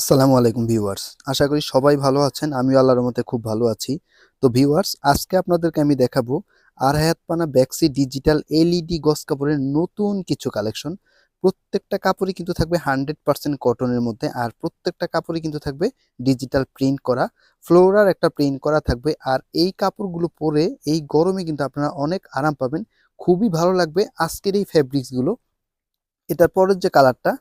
আসসালামু আলাইকুম ভিউয়ার্স। আশা করি সবাই ভালো আছেন, আমিও আল্লাহর মতে খুব ভালো আছি। তো ভিউয়ার্স, আজকে আপনাদেরকে আমি দেখাবো আরহায়াত পানা ব্যাক্সি ডিজিটাল এলইডি গস কাপড়ের নতুন কিছু কালেকশন। প্রত্যেকটা কাপড়ই কিন্তু থাকবে হান্ড্রেড পার্সেন্ট কটনের মধ্যে আর প্রত্যেকটা কাপড়ই কিন্তু থাকবে ডিজিটাল প্রিন্ট করা। ফ্লোরার একটা প্রিন্ট করা থাকবে আর এই কাপড়গুলো পরে এই গরমে কিন্তু আপনারা অনেক আরাম পাবেন। খুবই ভালো লাগবে আজকের এই ফ্যাব্রিক্সগুলো এটার পরের যে কালারটা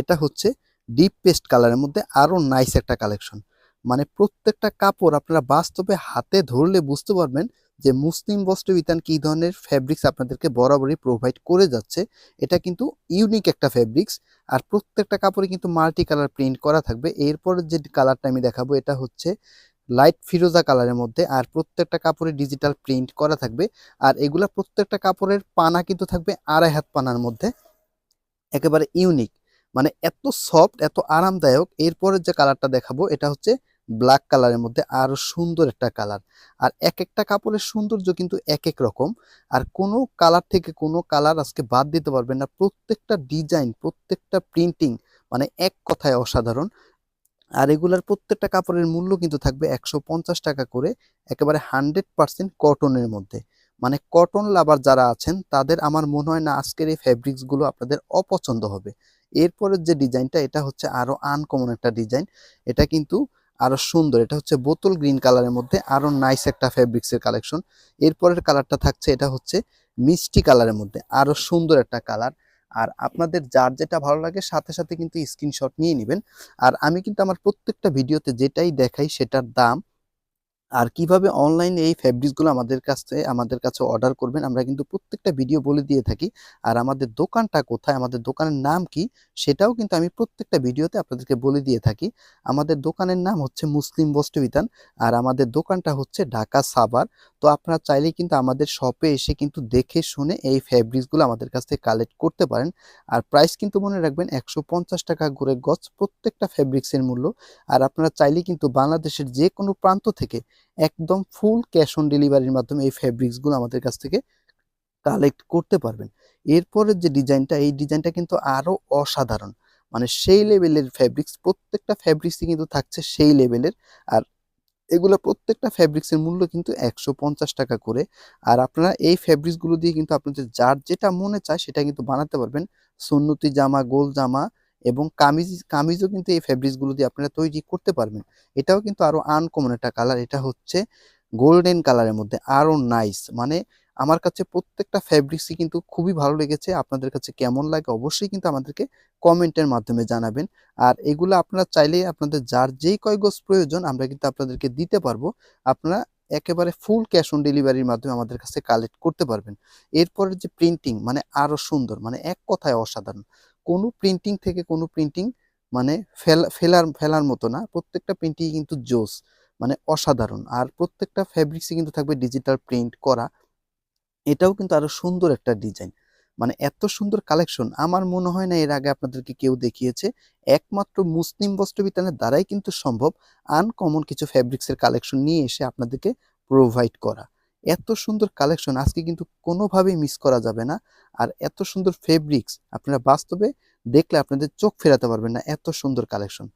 এটা হচ্ছে ডিপ পেস্ট কালারের মধ্যে আরও নাইস একটা কালেকশন মানে প্রত্যেকটা কাপড় আপনারা বাস্তবে হাতে ধরলে বুঝতে পারবেন যে মুসলিম বস্ত্র বিতান কী ধরনের ফ্যাব্রিক্স আপনাদেরকে বরাবরই প্রোভাইড করে যাচ্ছে। এটা কিন্তু ইউনিক একটা ফ্যাব্রিক্স আর প্রত্যেকটা কাপড়ে কিন্তু মাল্টি কালার প্রিন্ট করা থাকবে। এরপরে যে কালারটা আমি দেখাবো এটা হচ্ছে লাইট ফিরোজা কালারের মধ্যে আর প্রত্যেকটা কাপড়ে ডিজিটাল প্রিন্ট করা থাকবে। আর এগুলা প্রত্যেকটা কাপড়ের পানা কিন্তু থাকবে আড়াই হাত পানার মধ্যে। একেবারে ইউনিক মানে এত সফট এত আরামদায়ক, এরপরের যে কালারটা দেখাবো, এটা হচ্ছে ব্ল্যাক কালারের মধ্যে আরও সুন্দর একটা কালার আর এক একটা কাপড়ের সৌন্দর্য কিন্তু এক এক রকম। আর কোনো কালার থেকে কোনো কালার আজকে বাদ দিতে পারবেন না। প্রত্যেকটা ডিজাইন প্রত্যেকটা প্রিন্টিং মানে এক কথায় অসাধারণ। আর এগুলার প্রত্যেকটা কাপড়ের মূল্য কিন্তু থাকবে একশো পঞ্চাশ টাকা করে, একেবারে হান্ড্রেড পার্সেন্ট কটনের মধ্যে। মানে কটন লাভার যারা আছেন, তাদের আমার মনে হয় না আজকের এই ফ্যাব্রিক্সগুলো আপনাদের অপছন্দ হবে। এরপরের যে ডিজাইনটা, এটা হচ্ছে আরও আনকমন একটা ডিজাইন। এটা কিন্তু আরও সুন্দর। এটা হচ্ছে বোতল গ্রিন কালারের মধ্যে আরও নাইস একটা ফ্যাব্রিক্সের কালেকশন এরপরের কালারটা থাকছে, এটা হচ্ছে মিষ্টি কালারের মধ্যে আরও সুন্দর একটা কালার আর আপনাদের যার যেটা ভালো লাগে, সাথে সাথে কিন্তু স্ক্রিনশট নিয়ে নেবেন। আর আমি কিন্তু আমার প্রত্যেকটা ভিডিওতে যেটাই দেখাই, সেটার দাম আর কীভাবে অনলাইনে এই ফ্যাব্রিক্সগুলো আমাদের কাছে আমাদের কাছে অর্ডার করবেন, আমরা কিন্তু প্রত্যেকটা ভিডিও বলে দিয়ে থাকি। আর আমাদের দোকানটা কোথায়, আমাদের দোকানের নাম কি, সেটাও কিন্তু আমি প্রত্যেকটা ভিডিওতে আপনাদেরকে বলে দিয়ে থাকি। আমাদের দোকানের নাম হচ্ছে মুসলিম বস্ত্রবিতান, আর আমাদের দোকানটা হচ্ছে ঢাকা সাভার। তো আপনারা চাইলেই কিন্তু আমাদের শপে এসে কিন্তু দেখে শুনে এই ফ্যাব্রিক্সগুলো আমাদের কাছ থেকে কালেক্ট করতে পারেন। আর প্রাইস কিন্তু মনে রাখবেন একশো পঞ্চাশ টাকা করে গজ প্রত্যেকটা ফ্যাব্রিক্সের মূল্য। আর আপনারা চাইলেই কিন্তু বাংলাদেশের যে কোনো প্রান্ত থেকে একদম ফুল ক্যাশ অন ডেলিভারির মাধ্যমে এই ফ্যাব্রিক্সগুলো আমাদের কাছ থেকে কালেক্ট করতে পারবেন। এরপরের যে ডিজাইনটা এই ডিজাইনটা কিন্তু আরও অসাধারণ। মানে সেই লেভেলের ফ্যাব্রিক্স প্রত্যেকটা ফ্যাব্রিক্সই কিন্তু থাকছে সেই লেভেলের আর এগুলো প্রত্যেকটা ফ্যাব্রিক্সের মূল্য কিন্তু একশো পঞ্চাশ টাকা করে। আর আপনারা এই ফ্যাব্রিক্সগুলো দিয়ে কিন্তু আপনাদের যার যেটা মনে চায় সেটা কিন্তু বানাতে পারবেন। সুন্নতি জামা, গোল জামা এবং কামিজ, কামিজও কিন্তু এই ফ্যাব্রিক্সগুলো দিয়ে আপনারা তৈরি করতে পারবেন। এটাও কিন্তু আরও আনকমন একটা কালার এটা হচ্ছে গোল্ডেন কালারের মধ্যে আরও নাইস মানে আমার কাছে প্রত্যেকটা ফ্যাব্রিক্সই কিন্তু খুবই ভালো লেগেছে। আপনাদের কাছে কেমন লাগে অবশ্যই কিন্তু আমাদেরকে কমেন্টের মাধ্যমে জানাবেন। আর এগুলো আপনারা চাইলে আপনাদের যার যেই কয় গজ প্রয়োজন, আমরা কিন্তু আপনাদেরকে দিতে পারব। আপনারা একেবারে ফুল ক্যাশ অন ডেলিভারির মাধ্যমে আমাদের কাছে কালেক্ট করতে পারবেন। এরপরে যে প্রিন্টিং মানে আরও সুন্দর মানে এক কথায় অসাধারণ। কোনো প্রিন্টিং থেকে কোনো প্রিন্টিং মানে ফেলা, ফেলার ফেলার মতো না। প্রত্যেকটা প্রিন্টিং কিন্তু জোস মানে অসাধারণ। আর প্রত্যেকটা ফ্যাব্রিক্সে কিন্তু থাকবে ডিজিটাল প্রিন্ট করা। এটাও কিন্তু আরও সুন্দর একটা ডিজাইন মানে এত সুন্দর কালেকশন আমার মনে হয় না এর আগে আপনাদেরকে কেউ দেখিয়েছে। একমাত্র মুসলিম বস্ত্র বিতানের দ্বারাই কিন্তু সম্ভব আনকমন কিছু ফ্যাব্রিক্সের কালেকশন নিয়ে এসে আপনাদেরকে প্রোভাইড করা। এত সুন্দর কালেকশন আজকে কিন্তু কোনোভাবেই মিস করা যাবে না। আর এত সুন্দর ফেব্রিক্স আপনারা বাস্তবে দেখলে আপনাদের চোখ ফেরাতে পারবেন না এত সুন্দর কালেকশন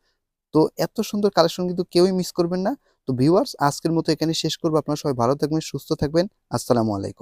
তো এত সুন্দর কালেকশন কিন্তু কেউই মিস করবেন না। তো ভিউয়ার্স আজকের মতো এখানে শেষ করব। আপনারা সবাই ভালো থাকবেন, সুস্থ থাকবেন। আসসালামু আলাইকুম।